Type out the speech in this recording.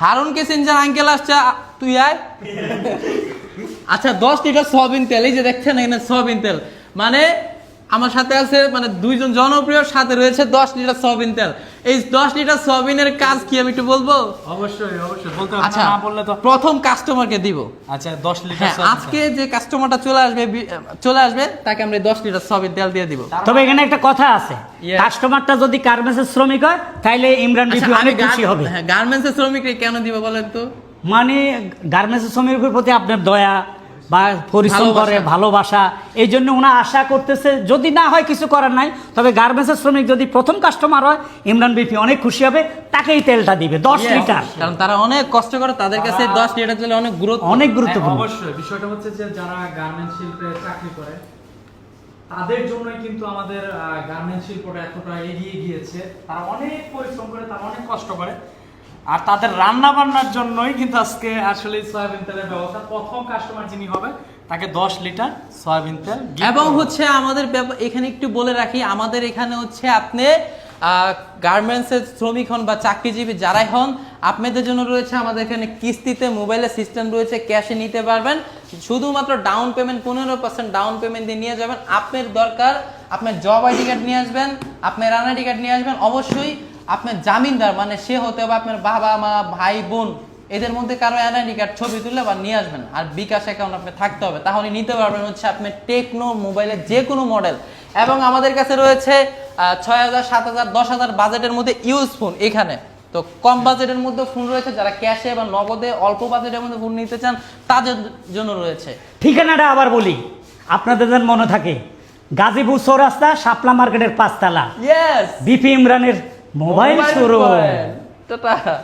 হারুনকে সিনজার uncle আসছে তুই আয়। আচ্ছা দশ লিটার সয়াবিন তেল এই যে দেখছেন এখানে সয়াবিন তেল। মানে আমার সাথে আছে মানে দুইজন জনপ্রিয় সাথে রয়েছে দশ লিটার সয়াবিন তেল। এই দশ লিটার সয়াবিনের কাজ কি আমি একটু বলব? অবশ্যই অবশ্যই বলতে আচ্ছা না বললে তো প্রথম কাস্টমারকে দিব। আচ্ছা দশ লিটার হ্যাঁ আজকে যে কাস্টমারটা চলে আসবে চলে আসবে তাকে আমরা দশ লিটার সয়াবিন তেল দিয়ে দিব। তবে এখানে একটা কথা আছে। কাস্টমারটা যদি গার্মেন্টসের শ্রমিক হয় তাহলে ইমরান আচ্ছা, বিপি আমি অনেক খুশি হবে। গার্মেন্টসের শ্রমিককে কেন দিব বলেন তো? মানে গার্মেন্টসের শ্রমিকের প্রতি আপনার দয়া বা পরিশ্রম করে ভালোবাসা। এই জন্য ওনা আশা করতেছে যদি না হয় কিছু করার নাই তবে গার্মেন্টসের শ্রমিক যদি প্রথম কাস্টমার হয় ইমরান বিপি অনেক খুশি হবে তাকেই তেলটা দিবে দশ লিটার। কারণ তারা অনেক কষ্ট করে তাদের কাছে দশ লিটার তেল অনেক গুরুত্ব। অনেক হ্যাঁ, গুরুত্বপূর্ণ অবশ্যই। বিষয়টা হচ্ছে যে যারা গার্মেন্ট শিল্পে চাকরি করে তাদের জন্যই কিন্তু আমাদের গার্মেন্ট শিল্পটা এতটা এগিয়ে গিয়েছে। তারা অনেক পরিশ্রম করে তারা অনেক কষ্ট করে। আর তাদের রান্না বান্নার জন্যই কিন্তু আজকে আসলে সয়াবিন তেলের ব্যবস্থা। প্রথম কাস্টমার যিনি হবে, তাকে দশ লিটার সয়াবিন তেল এবং হচ্ছে আমাদের এখানে একটু বলে রাখি, আমাদের এখানে হচ্ছে আপনি গার্মেন্টসের শ্রমিক হন বা চাকরিজীবী যারাই হন, আপনাদের জন্য রয়েছে আমাদের এখানে কিস্তিতে মোবাইলের সিস্টেম রয়েছে ক্যাশে নিতে পারবেন। শুধুমাত্র ডাউন পেমেন্ট পনেরো পার্সেন্ট ডাউন পেমেন্ট দিয়ে নিয়ে যাবেন। আপনার দরকার, আপনার জব আইডি কার্ড নিয়ে আসবেন, আপনার রান আইডি কার্ড নিয়ে আসবেন। অবশ্যই আপনার জামিনদার মানে সে হতে হবে আপনার বাবা মা ভাই বোন এদের মধ্যে কারও এনআইডি কার্ড ছবি তুলে বা নিয়ে আসবেন আর বিকাশ অ্যাকাউন্ট আপনি থাকতে হবে। তাহলে নিতে পারবেন হচ্ছে আপনি টেকনো মোবাইলের যে কোনো মডেল এবং আমাদের কাছে রয়েছে ছয় হাজার সাত হাজার দশ হাজার বাজেটের মধ্যে ইউজ ফোন এখানে। তো কম বাজেটের মধ্যে ফোন রয়েছে। যারা ক্যাশে বা নগদে অল্প বাজেটের মধ্যে ফোন নিতে চান তাদের জন্য রয়েছে। ঠিকানাটা আবার বলি। আপনাদের যেন মনে থাকে গাজীপুর চৌরাস্তা শাপলা মার্কেটের পাঁচতলা। বিপি ইমরানের મોબાઈલ શોરૂમ તથા